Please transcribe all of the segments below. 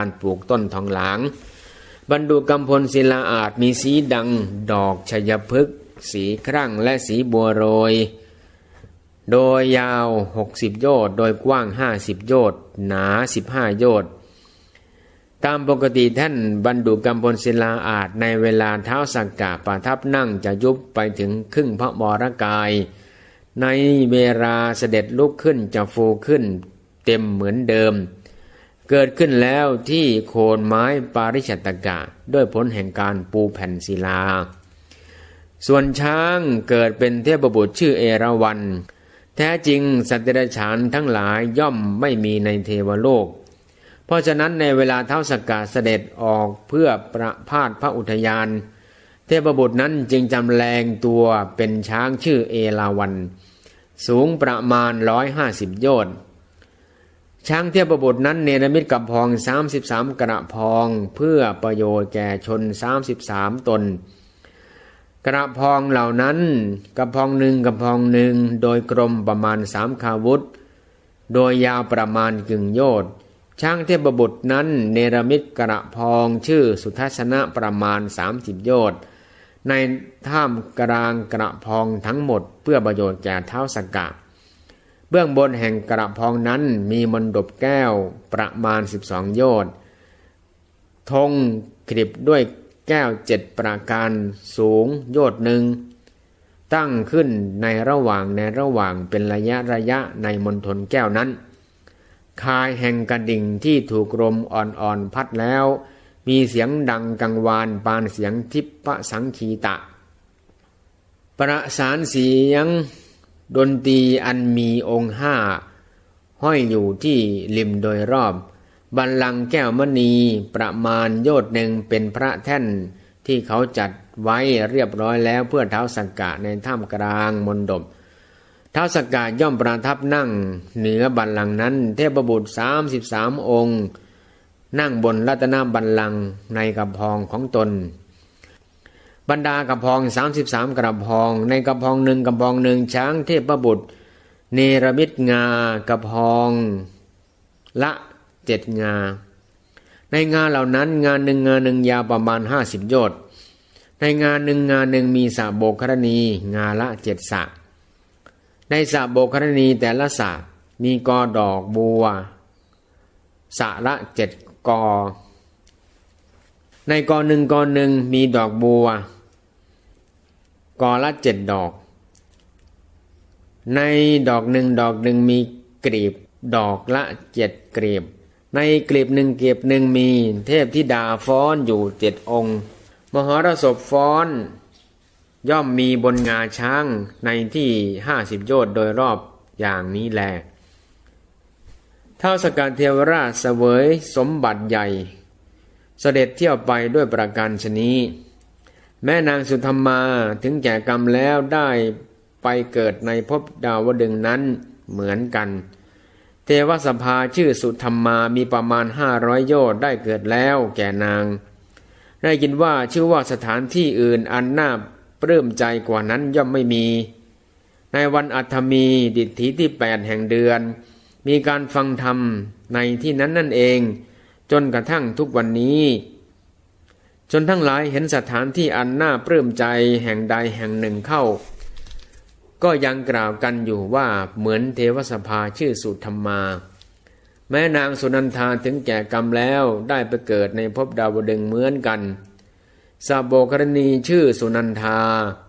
การปลูกต้นทองหลาง บรรดุกำพลศิลาอาจมีสีดัง ดอกชยพฤกษ์สีครั่งและสีบัวโรย โดยยาว 60 โยชน์โดยกว้าง 50 โยชน์หนา 15 โยชน์ตามปกติท่านบรรดุกำพลศิลาอาจในเวลาเท้าสักกะประทับนั่งจะยุบไปถึงครึ่งพระบรกาย ในเวลาเสด็จลุกขึ้นจะฟูขึ้นเต็มเหมือนเดิม เกิดขึ้นแล้วที่โคนไม้ปาริชัตกะ ด้วยผลแห่งการปูแผ่นศิลา ส่วนช้างเกิดเป็นเทพบุตรชื่อเอราวัณแท้จริงสัตว์เดรัจฉานทั้งหลายย่อมไม่มีในเทวโลก เพราะฉะนั้นในเวลาเท้าสกกาเสด็จออกเพื่อประพาสพระอุทยาน เทพบุตรนั้นจึงจำแรงตัวเป็นช้างชื่อเอราวัณสูงประมาณร้อยห้าสิบโยชน์ ช้างเทพบุตรนั้นเนรมิตกับพอง 33 กระพอง เพื่อประโยชน์แก่ชน 33 ตน กระพองเหล่านั้นกระพองหนึ่งกระพองหนึ่งโดยกลมประมาณสามคาวุธ โดยยาวประมาณกึ่งโยชน์ช้างเทพบุตรนั้นเนรมิตกระพองชื่อสุทัศนะประมาณ 30 โยชน์ในท่ามกลางกระพองทั้งหมดเพื่อประโยชน์แก่เท้าสกกะ เบื้องบนแห่งกระพองนั้นมีมนดบแก้วประมาณ 12 โยชน์ธงกริบด้วยแก้วเจ็ดประการสูงโยชน์หนึ่ง ตั้งขึ้นในระหว่างในระหว่างเป็นระยะระยะในมณฑลแก้วนั้น คายแห่งกระดิ่งที่ถูกลมอ่อนๆพัดแล้ว มีเสียงดังกังวานปานเสียงทิพสังคีตะ ประสานเสียง ดนตรีอันมีองค์ห้าห้อยอยู่ที่ริมโดยรอบ บัลลังก์แก้วมณีประมาณโยชน์หนึ่งเป็นพระแท่นที่เขาจัดไว้เรียบร้อยแล้วเพื่อเท้าสักกะในถ้ำกลางมนดบเท้าสักกะย่อมประทับนั่งเหนือบัลลังก์นั้น เทพบุตรสามสิบสามองค์ นั่งบนรัตนบัลลังก์ในกระพองของตน บรรดากระพองสามสิบสามกระพอง ในกระพองหนึ่งกระพองหนึ่งช้างเทพบุตร เนรมิตงากระพองละเจ็ดงา ในงานเหล่านั้นงานหนึ่งงานหนึ่งยาวประมาณห้าสิบโยชน์ในงานหนึ่งงานหนึ่งมีสระโบกรณีงาละเจ็ดสระในสระโบกรณีแต่ละสระมีกอดอกบัวสระละเจ็ดกอ ในกอหนึ่งกอหนึ่งมีดอกบัว กอละเจ็ดดอก ในดอกหนึ่งดอกหนึ่งมีกลีบดอกละเจ็ดกลีบ ในกลีบหนึ่งกลีบหนึ่งมีเทพธิดาฟ้อนอยู่เจ็ดองค์ มหรสพฟ้อน ย่อมมีบนงาช้างในที่ห้าสิบโยชน์โดยรอบอย่างนี้แล เท่าสการเทวราชเสวยสมบัติใหญ่ เสด็จเที่ยวไปด้วยประการชนี้ แม่นางสุธรรมาถึงแก่กรรมแล้วได้ไปเกิดในภพดาวดึงนั้นเหมือนกัน เทวสภาชื่อสุธรรมามีประมาณห้าร้อยโยชน์ได้เกิดแล้วแก่นาง ได้ยินว่าชื่อว่าสถานที่อื่นอันน่าปลื้มใจกว่านั้นย่อมไม่มี ในวันอัฐมีดิถีที่แปดแห่งเดือน มีการฟังธรรมในที่นั้นนั่นเอง จนกระทั่งทุกวันนี้ จนทั้งหลายเห็นสถานที่อันน่าปลื้มใจแห่งใดแห่งหนึ่งเข้า ก็ยังกล่าวกันอยู่ว่าเหมือนเทวสภาชื่อสุธรรมา แม้นางสุนันทาถึงแก่กรรมแล้วได้ไปเกิดในภพดาวดึงเหมือนกันสาโบกรณีชื่อสุนันทา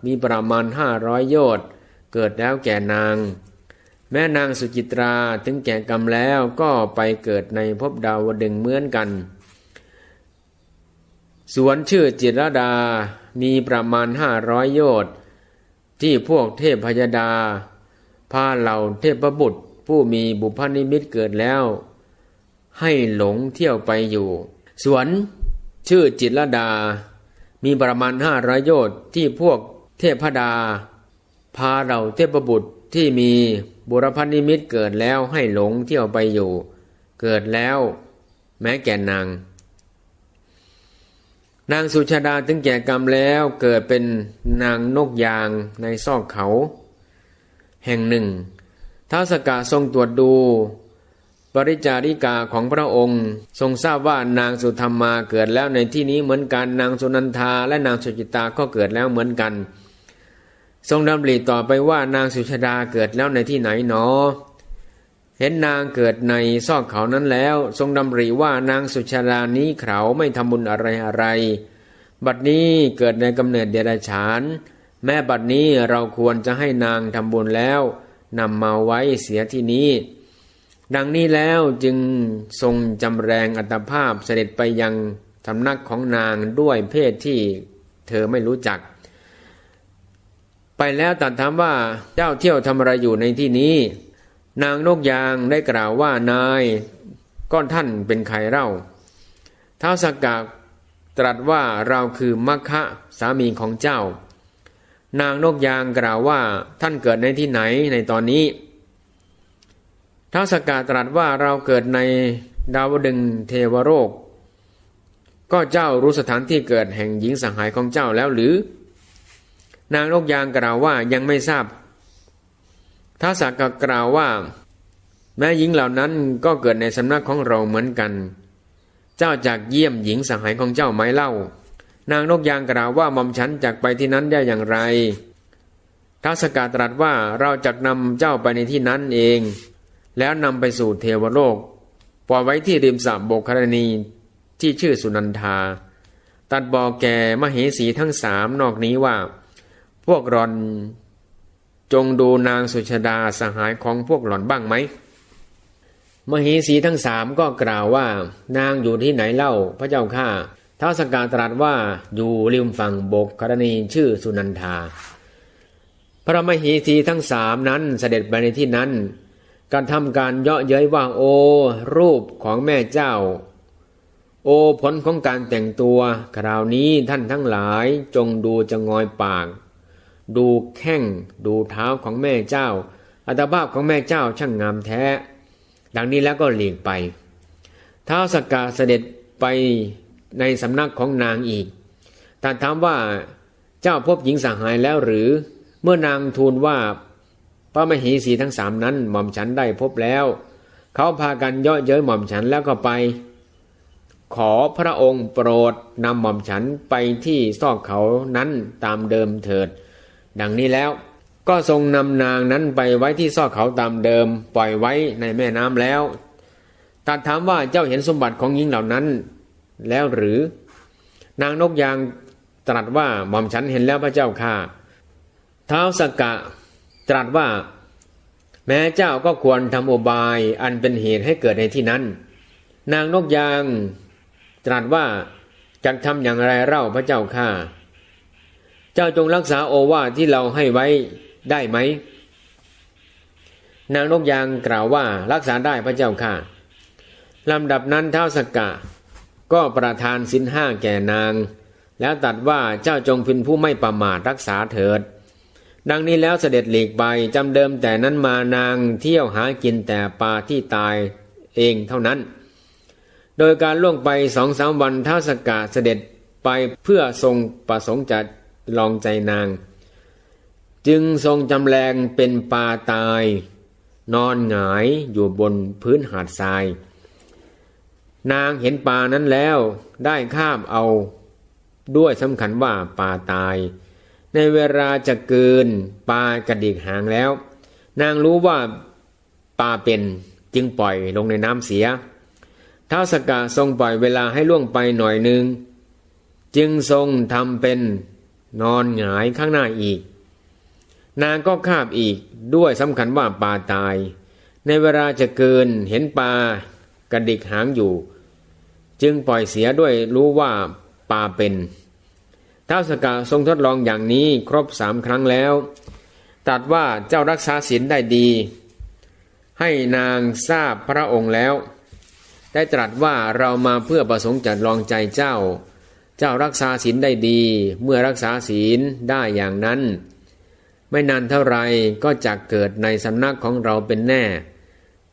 มีประมาณห้าร้อยโยชน์เกิดแล้วแก่นาง แม่นางสุจิตราถึงแก่กรรมแล้วก็ไปเกิดในภพดาวดึงเหมือนกัน สวนชื่อจิรดามีประมาณห้าร้อยโยชน์ที่พวกเทพพยดา พาเหล่าเทพบุตรผู้มีบุพนิมิตเกิดแล้ว ให้หลงเที่ยวไปอยู่ สวนชื่อจิรดา มีประมาณห้าร้อยโยชน์ที่พวกเทพดา พาเหล่าเทพบุตรที่มีบุรพนิมิตเกิดแล้วให้หลงเที่ยวไปอยู่ เกิดแล้ว แม้แก่นาง นางสุชาดาถึงแก่กรรมแล้วเกิดเป็นนางนกยางในซอกเขา แห่งหนึ่งท้าวสกกาทรงตรวจดู ปริจาริกาของพระองค์ ทรงทราบว่านางสุธรรมาเกิดแล้วในที่นี้เหมือนกันนางสุนันทาและนางสุจิตาก็เกิดแล้วเหมือนกัน ทรงดำริต่อไปว่านางสุชาดาเกิดแล้วในที่ไหนหนอ เห็นนางเกิดในซอกเขานั้นแล้ว ทรงดำริว่านางสุชาดานี้เขาไม่ทำบุญอะไรอะไร บัดนี้เกิดในกำเนิดเดรัจฉาน แม้บัดนี้เราควรจะให้นางทำบุญแล้วนำมาไว้เสียที่นี้ ดังนี้แล้วจึงทรงจำแรงอัตภาพเสด็จไปยังสำนักของนางด้วยเพศที่เธอไม่รู้จัก ไปแล้วตัดถามว่าเจ้าเที่ยวทำอะไรอยู่ในที่นี้ นางนกยางได้กล่าวว่านายก้อนท่านเป็นใครเล่าท้าวสกกาตรัสว่าเราคือมัคคะสามีของเจ้า นางนกยางกล่าวว่าท่านเกิดในที่ไหนในตอนนี้ท้าวสกกาตรัสว่าเราเกิดในดาวดึงเทวโรก ก็เจ้ารู้สถานที่เกิดแห่งหญิงสังหายของเจ้าแล้วหรือ นางนกยางกล่าวว่ายังไม่ทราบ ท้าวสกกากล่าวว่า แม้หญิงเหล่านั้นก็เกิดในสำนักของเราเหมือนกัน เจ้าจากเยี่ยมหญิงสหายของเจ้าไหมเล่า นางนกยางกล่าวว่าหม่อมฉันจากไปที่นั้นได้อย่างไรท้าสกาตรัสว่าเราจะนำเจ้าไปในที่นั้นเอง แล้วนำไปสู่เทวโลกปล่อยไว้ที่ริมสระโบกคารณีที่ชื่อสุนันทา ตัดบอกแก่มเหสีทั้งสามนอกนี้ว่า พวกรอน จงดูนางสุชาดาสหายของพวกหล่อนบ้างไหมมเหสีทั้งสามก็กล่าวว่านางอยู่ที่ไหนเล่าพระเจ้าข้าท้าวสกาตรัสว่าอยู่ริมฝั่งบกกรณีชื่อสุนันทา พระมเหสีทั้งสามนั้นเสด็จไปในที่นั้น การทำการเยาะเย้ยว่าโอ รูปของแม่เจ้า โอผลของการแต่งตัว คราวนี้ท่านทั้งหลายจงดูจะงอยปาก ดูแข้งดูเท้าของแม่เจ้า อัตภาพของแม่เจ้าช่างงามแท้ ดังนี้แล้วก็หลีกไปท้าวสกกาเสด็จไปในสำนักของนางอีกแต่ถามว่าเจ้าพบหญิงสหายแล้วหรือ เมื่อนางทูลว่าพระมเหสีทั้งสามนั้นหม่อมฉันได้พบแล้ว เขาพากันเย่อเย้ยหม่อมฉันแล้วก็ไป ขอพระองค์โปรดนำหม่อมฉันไปที่ซอกเขานั้นตามเดิมเถิด ดังนี้แล้วก็ทรงนำนางนั้นไปไว้ที่ซอกเขาตามเดิม ปล่อยไว้ในแม่น้ำแล้วตัดถามว่าเจ้าเห็นสมบัติของหญิงเหล่านั้น แล้วหรือ นางนกยางตรัสว่าหม่อมฉันเห็นแล้วพระเจ้าค่ะเท้าสกกะ ตรัสว่า แม้เจ้าก็ควรทำโอบายอันเป็นเหตุให้เกิดในที่นั้น นางนกยาง ตรัสว่าจะทำอย่างไรเล่าพระเจ้าข้า เจ้าจงรักษาโอวาทที่เราให้ไว้ได้ไหม นางนกยางกล่าวว่ารักษาได้พระเจ้าค่ะลำดับนั้นเท้าสกกะ ก็ประทานสินห้าแก่นาง แล้วตัดว่าเจ้าจงเป็นผู้ไม่ประมาทรักษาเถิด ดังนี้แล้วเสด็จหลีกไปจำเดิมแต่นั้นมานางเที่ยวหากินแต่ปลาที่ตายเองเท่านั้น โดยการล่วงไปสองสามวันท้าสกกะเสด็จไปเพื่อทรงประสงค์จะ ลองใจนาง จึงทรงจำแรงเป็นปลาตาย นอนหงายอยู่บนพื้นหาดทราย นางเห็นปลานั้นแล้วได้ข้ามเอาด้วยสำคัญว่าปลาตาย ในเวลาจะเกินปลากระดิกหางแล้ว นางรู้ว่าปลาเป็นจึงปล่อยลงในน้ำเสียท้าวสกกะทรงปล่อยเวลาให้ล่วงไปหน่อยหนึ่ง จึงทรงทำเป็น นอนหงายข้างหน้าอีก นางก็คาบอีกด้วยสำคัญว่าปลาตาย ในเวลาจะเกินเห็นปลากระดิกหางอยู่ จึงปล่อยเสียด้วยรู้ว่าปลาเป็นท้าวสกาทรงทดลองอย่างนี้ครบสามครั้งแล้วตัดว่าเจ้ารักษาศีลได้ดี ให้นางทราบพระองค์แล้ว ได้ตรัสว่าเรามาเพื่อประสงค์จัดลองใจเจ้า เจ้ารักษาศีลได้ดี เมื่อรักษาศีลได้อย่างนั้น ไม่นานเท่าไรก็จะเกิดในสำนักของเราเป็นแน่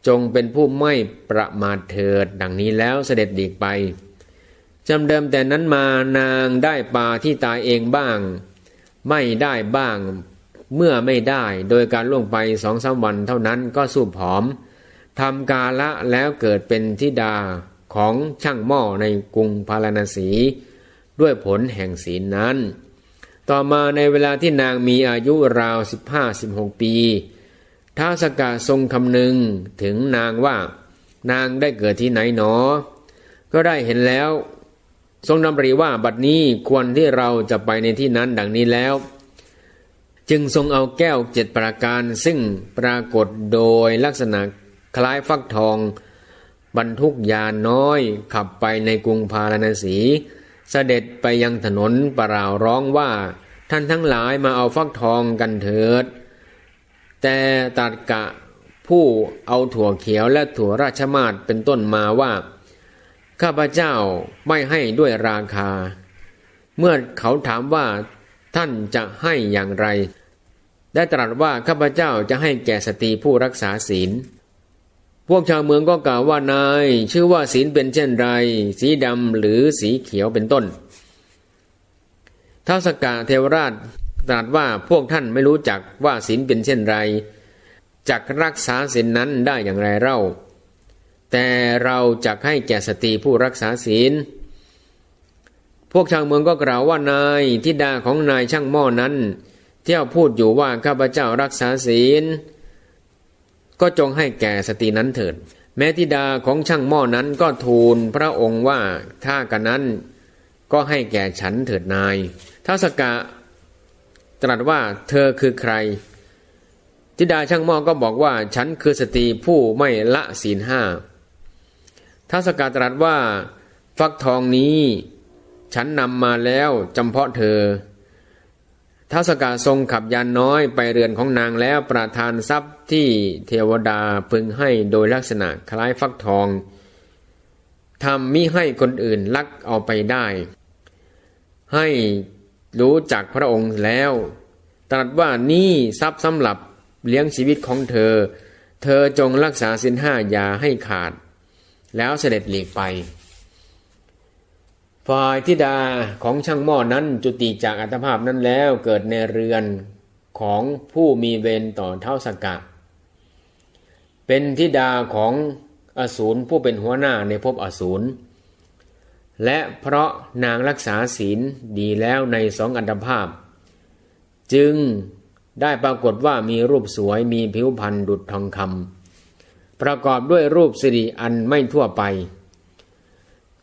จงเป็นผู้ไม่ประมาทเถิด ดังนี้แล้วเสด็จดีกไปจำเดิมแต่นั้นมานางได้ปลาที่ตายเองบ้าง ไม่ได้บ้าง เมื่อไม่ได้โดยการล่วงไปสองสาวันเท่านั้นก็สูบผอมทำกาละแล้วเกิดเป็นธิดาของช่างหม้อในกรุงพาราณสี ด้วยผลแห่งศีลนั้น ต่อมาในเวลาที่นางมีอายุราว 15-16 ปีท้าวสกาทรงคำนึงถึงนางว่านางได้เกิดที่ไหนหนอ ก็ได้เห็นแล้ว ทรงดำริว่าบัดนี้ควรที่เราจะไปในที่นั้นดังนี้แล้ว จึงทรงเอาแก้วเจ็ดประการซึ่งปรากฏโดยลักษณะคล้ายฟักทอง บรรทุกยานน้อยขับไปในกรุงพาราณสี เสด็จไปยังถนนปราวร้องว่าท่านทั้งหลายมาเอาฟักทองกันเถิด แต่ตัดกะผู้เอาถั่วเขียวและถั่วราชมาศเป็นต้นมาว่า ข้าพเจ้าไม่ให้ด้วยราคา เมื่อเขาถามว่าท่านจะให้อย่างไร ได้ตรัสว่าข้าพเจ้าจะให้แก่สตรีผู้รักษาศีล พวกชาวเมืองก็กล่าวว่านาย ชื่อว่าศีลเป็นเช่นไร สีดำหรือสีเขียวเป็นต้นท้าวสกาเทวราชตรัสว่าพวกท่านไม่รู้จักว่าศีลเป็นเช่นไรจักรักษาศีลนนั้นได้อย่างไรเล่า แต่เราจะให้แก่สตรีผู้รักษาศีล พวกชาวเมืองก็กล่าวว่านายทิดาของนายช่างหม้อนั้น เที่ยวพูดอยู่ว่าข้าพเจ้ารักษาศีล ก็จงให้แก่สตรีนั้นเถิด แม้ทิดาของช่างหม้อนั้นก็ทูลพระองค์ว่าถ้ากันนั้นก็ให้แก่ฉันเถิดนายท้าสกะตรัสว่าเธอคือใคร ธิดาช่างหม้อก็บอกว่าฉันคือสตรีผู้ไม่ละศีลห้าท้าสกาตรัสว่า ฟักทองนี้ ฉันนำมาแล้วจำเพาะเธอ ท้าสกาทรงขับยานน้อยไปเรือนของนางแล้วประทานทรัพย์ที่เทวดาพึงให้โดยลักษณะคล้ายฟักทองทำมิให้คนอื่นลักเอาไปได้ ให้รู้จักพระองค์แล้ว ตรัสว่านี่ทรัพย์สำหรับเลี้ยงชีวิตของเธอ เธอจงรักษาสินห้าอย่าให้ขาด แล้วเสด็จหลีกไป ฝ่ายธิดาของช่างหม้อนั้นจุติจากอัตภาพนั้นแล้วเกิดในเรือนของผู้มีเวรต่อเท่าสกะเป็นธิดาของอสูรผู้เป็นหัวหน้าในภพอสูร และเพราะนางรักษาศีลดีแล้วในสองอัตภาพ จึงได้ปรากฏว่ามีรูปสวยมีผิวพรรณดุจทองคำประกอบด้วยรูปสิริอันไม่ทั่วไป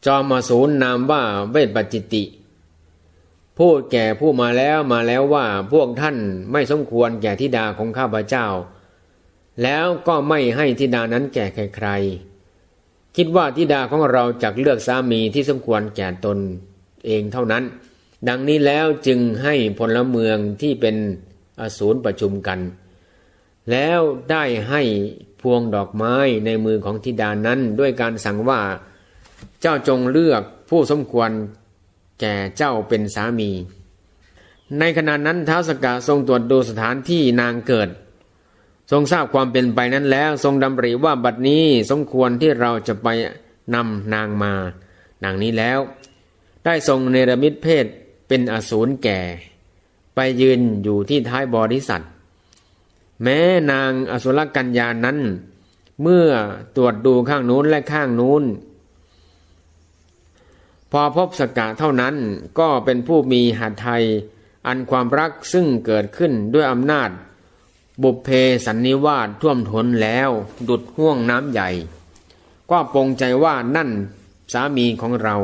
จอมาสูนนามว่าเวทปัจจิติ พูดแก่ผู้มาแล้วมาแล้วว่าพวกท่านไม่สมควรแก่ธิดาของข้าพเจ้า แล้วก็ไม่ให้ธิดานั้นแก่ใครๆคิดว่าธิดาของเราจะเลือกสามีที่สมควรแก่ตนเองเท่านั้น ดังนี้แล้วจึงให้พลเมืองที่เป็นอสูรประชุมกัน แล้วได้ให้พวงดอกไม้ในมือของธิดานั้นด้วยการสั่งว่า เจ้าจงเลือกผู้สมควรแก่เจ้าเป็นสามี ในขณะนั้นท้าวสกาทรงตรวจดูสถานที่นางเกิด ทรงทราบความเป็นไปนั้นแล้ว ทรงดำริว่าบัดนี้สมควรที่เราจะไปนำนางมาดังนี้แล้ว ได้ทรงเนรมิตเพศเป็นอสูรแก่ ไปยืนอยู่ที่ท้ายบริษัท แม้นางอสุรกัญญานั้น เมื่อตรวจดูข้างนู้นและข้างนู้น อพบสกาเท่านั้นก็เป็นผู้มีหัตไทยอันความรักซึ่งเกิดขึ้นด้วยอำนาจ บุพเพสันนิวาสท่วมท้นแล้ว ดุดห่วงน้ำใหญ่ ก็ปรงใจว่านั่นสามีของเรา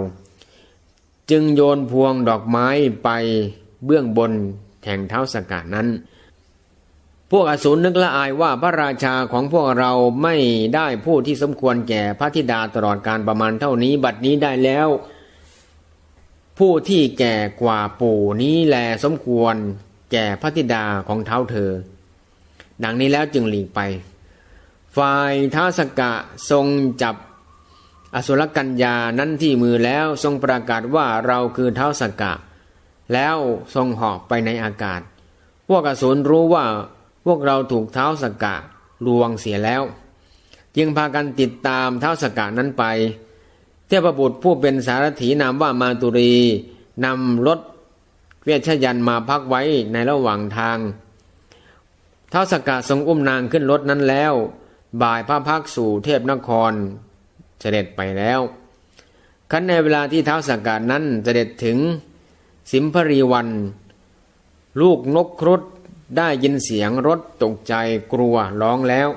จึงโยนพวงดอกไม้ไปเบื้องบนแห่งเท้าสกัดนั้น พวกอสูรนึกละอายว่าพระราชาของพวกเราไม่ได้ผู้ที่สมควรแก่พระธิดาตลอดการประมาณเท่านี้บัดนี้ได้แล้ว ผู้ที่แก่กว่าปู่นี้แลสมควรแก่พระธิดาของเท้าเธอ ดังนี้แล้วจึงหลีกไป ฝ่ายท้าสกะทรงจับอสุรกัญญานั้นที่มือแล้วทรงประกาศว่าเราคือเท้าสกะแล้วทรงหอบไปในอากาศ พวกอสูรรู้ว่าพวกเราถูกเท้าสกกะลวงเสียแล้ว จึงพากันติดตามเท้าสกกะนั้นไป พบุตรผู้เป็นสารถีนามว่ามาตุรีนำรถเวชยันมาพักไว้ในระหว่างทางเท้าสกกะทรงอุ้มนางขึ้นรถนั้นแล้ว บ่ายพระพักสู่เทพนคร เสด็จไปแล้วคันในเวลาที่เท้าสกการนั้นเสด็จถึงสิมพรีวัน ลูกนกครุฑได้ยินเสียงรถตกใจกลัวร้องแล้ว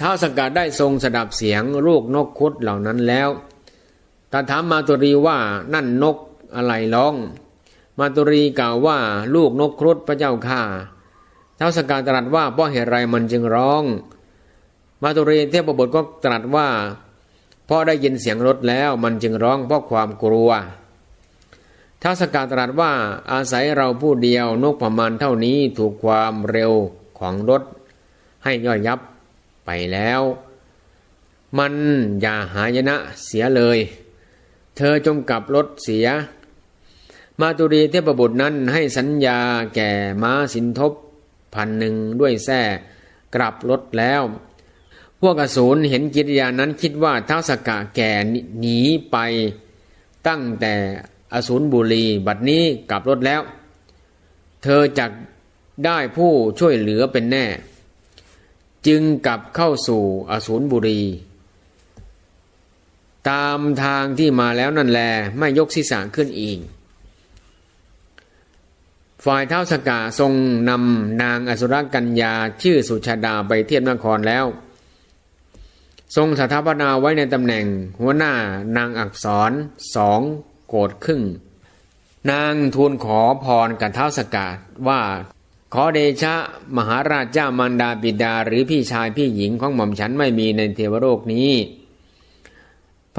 ท้าวสกกัดได้ทรงสดับเสียงลูกนกครุฑเหล่านั้นแล้ว ตถามมาตุรีว่านั่นนกอะไรร้อง มาตุรีกล่าวว่าลูกนกครุฑพระเจ้าข้าท้าสกกัดตรัสว่าเพราะเหตุไรมันจึงร้อง มาตุรีเทพบุตรก็ตรัสว่าเพราะได้ยินเสียงรถแล้วมันจึงร้องเพราะความกลัวท้าสกกัดตรัสว่าอาศัยเราผู้เดียวนกประมาณเท่านี้ถูกความเร็วของรถ ให้ย่อยยับไปแล้ว มันอย่าหายนะเสียเลย เธอจงกลับรถเสีย มาตุรีเทพบุตรนั้นให้สัญญาแก่ม้าสินทบพันหนึ่งด้วยแส้กลับรถแล้ว พวกอสูรเห็นกิริยานั้นคิดว่าท้าวสกกะแก่หนีไป ตั้งแต่อสูรบุรีบัดนี้กลับรถแล้ว เธอจักได้ผู้ช่วยเหลือเป็นแน่ จึงกลับเข้าสู่อสูรบุรี ตามทางที่มาแล้วนั่นแลไม่ยกศีรษะขึ้นอีก ฝ่ายเท้าสกาทรงนำนางอสุรกัญญาชื่อสุชาดาไปเทียบนครแล้ว ทรงสถาปนาไว้ในตำแหน่ง หัวหน้านางอักษรสองโกดครึ่ง นางทูลขอพรกับเท้าสกาว่าขอเดชะมหาราชเจ้ามารดาบิดาหรือพี่ชายพี่หญิงของหม่อมฉันไม่มีในเทวโลกนี้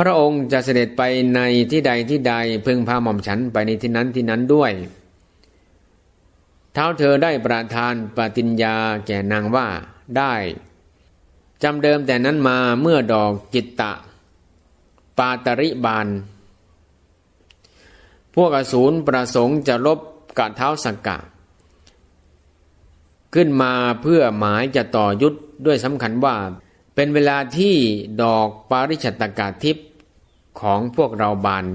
พระองค์จะเสด็จไปในที่ใดที่ใดพึงพาหม่อมฉันไปในที่นั้นที่นั้นด้วย เท้าเธอได้ประทานปฏิญญาแก่นางว่าได้จำเดิมแต่นั้นมาเมื่อดอกจิตตะ ปาตริบาน พวกอสูรประสงค์จะลบกับเท้าสักกะ ขึ้นมาเพื่อหมายจะต่อยุทธด้วยสำคัญว่าเป็นเวลาที่ดอกปาริชตกาทิพย์ ของพวกเราบาน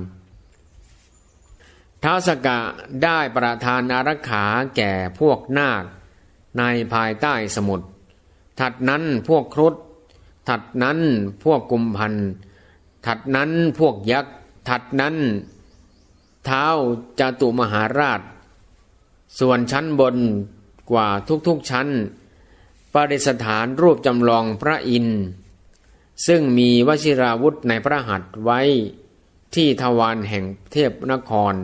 ท้าสกะได้ประทานอารักขาแก่พวกนาค ในภายใต้สมุทรถัดนั้นพวกครุฑถัดนั้นพวกกุมพันถัดนั้นพวกยักษ์ ถัดนั้นเท้าจาตุมหาราช ส่วนชั้นบนกว่าทุกๆชั้น ประดิษฐานรูปจำลองพระอินทร์ ซึ่งมีวชิราวุธในพระหัตถ์ไว้ที่ทวารแห่งเทพนคร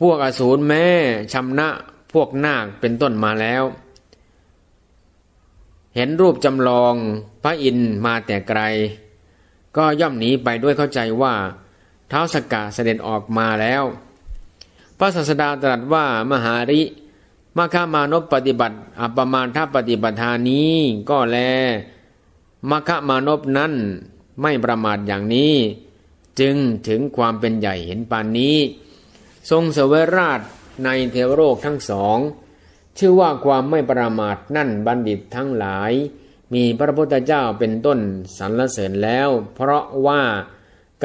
พวกอสูรแม่ชำนะพวกนาคเป็นต้นมาแล้ว เห็นรูปจำลองพระอินมาแต่ไกล ก็ย่อมหนีไปด้วยเข้าใจว่าเท้าสกกะเสด็จออกมาแล้ว พระศาสดาตรัสว่ามหาริมาฆามานพปฏิบัติอัปมาณทปฏิบัติานี้ก็แล มาฆมานพนั้นไม่ประมาทอย่างนี้ จึงถึงความเป็นใหญ่เห็นปานนี้ ทรงเสวยราชในเทวโลกทั้งสอง ชื่อว่าความไม่ประมาทนั่นบัณฑิตทั้งหลาย มีพระพุทธเจ้าเป็นต้นสรรเสริญแล้ว เพราะว่า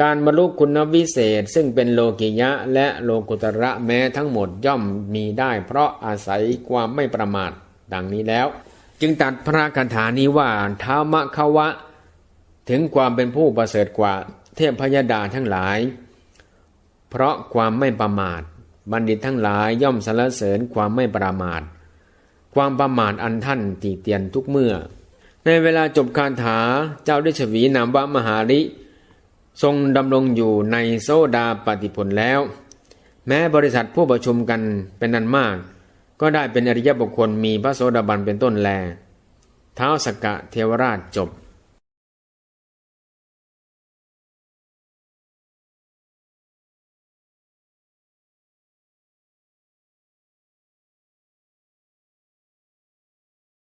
การบรรลุคุณวิเศษซึ่งเป็นโลกิยะและโลกุตระแม้ทั้งหมดย่อมมีได้ เพราะอาศัยความไม่ประมาทดังนี้แล้ว จึงตัดพระคาถานี้ว่าท้ามะคะวะ ถึงความเป็นผู้ประเสริฐกว่าเทพพยดาทั้งหลาย เพราะความไม่ประมาท บัณฑิตทั้งหลายย่อมสรรเสริญความไม่ประมาท ความประมาทอันท่านตีเตียนทุกเมื่อ ในเวลาจบคาถาเจ้าได้ฉวีนามว่ามหาริ ทรงดำรงอยู่ในโซดาปฏิผลแล้ว แม้บริษัทผู้ประชุมกันเป็นนันมาก ก็ได้เป็นอริยบุคคลมีพระโสดาบันเป็นต้นแล เท้าสกกะเทวราชจบ